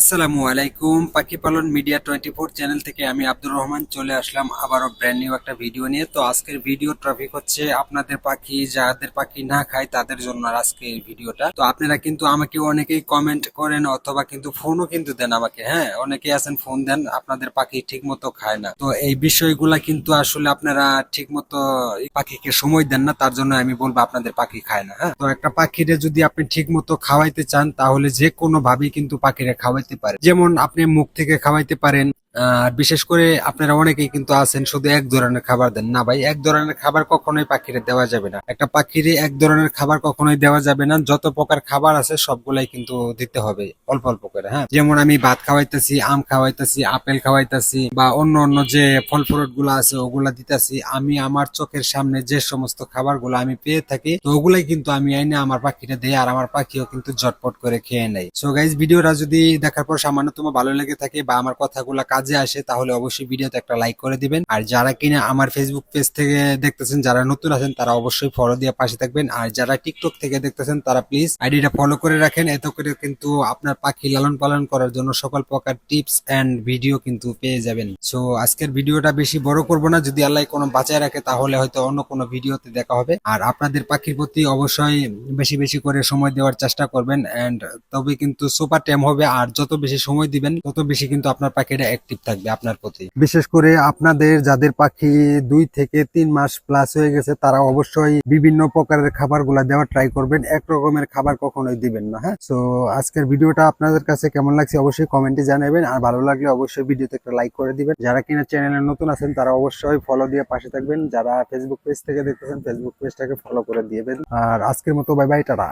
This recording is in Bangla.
আসসালামু আলাইকুম। পাখি পালন মিডিয়া টোয়েন্টি ফোর চ্যানেল থেকে আমি আব্দুর রহমান চলে আসলাম আবারও ব্র্যান্ড নিউ একটা ভিডিও নিয়ে। তো আজকের ভিডিও টপিক হচ্ছে আপনাদের পাখি, যাদের পাখি না খায় তাদের জন্য আর আজকের ভিডিওটা তো আপনারা কিন্তু আমাকে অনেকেই কমেন্ট করেন অথবা কিন্তু ফোনও কিন্তু দেন আমাকে হ্যাঁ? অনেকেই আছেন ফোন দেন, আপনাদের পাখি ঠিক মতো খায় না। তো এই বিষয়গুলা কিন্তু আসলে আপনারা ঠিক মতো পাখিকে সময় দেন না, তার জন্য আমি বলব আপনাদের পাখি খায় না হ্যাঁ? তো একটা পাখিরে যদি আপনি ঠিক মতো খাওয়াইতে চান, তাহলে যে কোনো ভাবেই কিন্তু পাখিরে খাওয়াইতে পারেন। যেমন আপনি মুখ থেকে খাওয়াইতে পারেন। আর বিশেষ করে আপনারা অনেকেই কিন্তু আছেন, শুধু এক ধরনের খাবার দেন। না ভাই, এক ধরনের খাবার কখনোই পাখিরে দেওয়া যাবে না। একটা পাখিরে এক ধরনের খাবার কখনোই দেওয়া যাবে না। যত প্রকার খাবার আছে, সবগুলাই কিন্তু দিতে হবে, অল্প অল্প করে হ্যাঁ? যেমন আমি ভাত খাওয়াইতেছি, আম খাওয়াইতেছি, আপেল খাওয়াইতেছি, বা অন্য অন্য যে ফল ফ্রুটগুলো আছে, ওগুলা দিতেছি। আমি আমার চোখের সামনে যে সমস্ত খাবারগুলো আমি পেয়ে থাকি, তো ওগুলাই কিন্তু আমি আইনে আমার পাখিটা দেই, আর আমার পাখিও কিন্তু ঝটপট করে খেয়ে নেয়। সো গাইজ ভিডিওটা যদি দেখার পর সামান্যতম ভালো লেগে থাকে বা আমার কথাগুলা কাজে আসে, তাহলে অবশ্যই ভিডিওতে একটা লাইক করে দিবেন। আর যারা কিনা আমার ফেসবুক পেজ থেকে দেখতেছেন, যারা নতুন আছেন, তারা অবশ্যই ফলো দিয়ে পাশে থাকবেন। আর যারা টিকটক থেকে দেখতেছেন, তারা প্লিজ আইডিটা ফলো করে রাখেন। এত করে কিন্তু আপনার পাখি লালন পালন করার জন্য সকল প্রকার টিপস এন্ড ভিডিও কিন্তু পেয়ে যাবেন। সো আজকের ভিডিওটা বেশি বড় করব না। যদি আল্লাহ কোনো বাঁচায় রাখে, তাহলে হয়তো অন্য কোনো ভিডিওতে দেখা হবে। আর আপনাদের পাখির প্রতি অবশ্যই বেশি বেশি করে সময় দেওয়ার চেষ্টা করবেন। এন্ড তবে কিন্তু সুপার টাইম হবে। আর যত বেশি সময় দিবেন, তত বেশি কিন্তু আপনার পাখিটা অ্যাক্টিভ থাকবে আপনার প্রতি। বিশেষ করে আপনাদের, যাদের পাখি দুই থেকে তিন মাস প্লাস হয়ে গেছে, তারা অবশ্যই বিভিন্ন প্রকারের খাবারগুলা দেওয়ার ট্রাই করবেন। এক রকমের খাবার কখনোই দিবেন না হ্যাঁ? তো আজকের ভিডিওটা আপনাদের কাছে কেমন লাগছে অবশ্যই কমেন্টে জানাবেন। আর ভালো লাগলে অবশ্যই ভিডিওতে একটা লাইক করে দিবেন। যারা কিনা চ্যানেলে নতুন আছেন, তারা অবশ্যই ফলো দিয়ে পাশে থাকবেন। যারা ফেসবুক পেজ থেকে দেখতেছেন ফেসবুক পেজটাকে ফলো করে দিবেন। আর আজকের মতো বাই বাই টাটা।